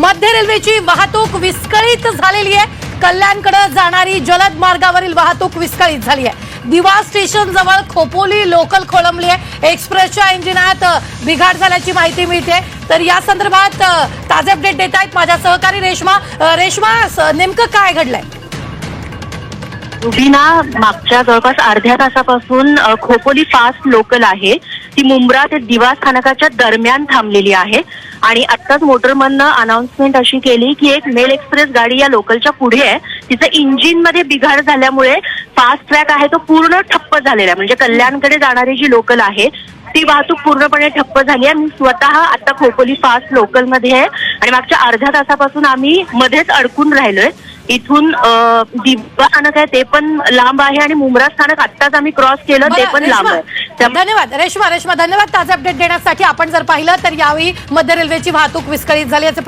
मध्य रेल्वेची वाहतूक विस्कळीत झालेली आहे. कल्याणकडे जाणारी जलद मार्गावरील वाहतूक विस्कळीत झाली आहे. दिवा स्टेशन जवळ खोपोली लोकल खोळंबली आहे. एक्सप्रेसच्या इंजिनात बिघाड झाल्याची माहिती मिळते. तर या संदर्भात ताजे अपडेट देत आहेत माझ्या सहकारी रेश्मा. रेशमा रेश्मा नेमकं काय घडलंय? रुबीना मागच्या जवळपास अर्ध्या तासापासून खोपोली फास्ट लोकल आहे. ती मुंब्रा ते दिवा स्थानकाच्या दरम्यान थांबलेली आहे आणि आत्ताच मोटरमननं अनाउन्समेंट अशी केली की एक मेल एक्सप्रेस गाडी या लोकलच्या पुढे आहे. तिचं इंजिनमध्ये बिघाड झाल्यामुळे फास्ट ट्रॅक आहे तो पूर्ण ठप्प झालेला आहे. म्हणजे कल्याणकडे जाणारी जी लोकल आहे ती वाहतूक पूर्णपणे ठप्प झाली आहे. मी स्वतः आता खोपोली फास्ट लोकलमध्ये आहे. आणि मागच्या अर्ध्या तासापासून आम्ही मध्येच अडकून राहिलोय. इथून दिवा स्थानक आहे ते पण लांब आहे आणि मुंब्रा स्थानक आत्ताच आम्ही क्रॉस केलं ते पण लांब आहे. धन्यवाद रेश्मा रेश्मा धन्यवाद ताजे अपडेट देण्यासाठी. आपण जर पाहिलं तर यावेळी मध्य रेल्वेची वाहतूक विस्कळीत झाली. याचे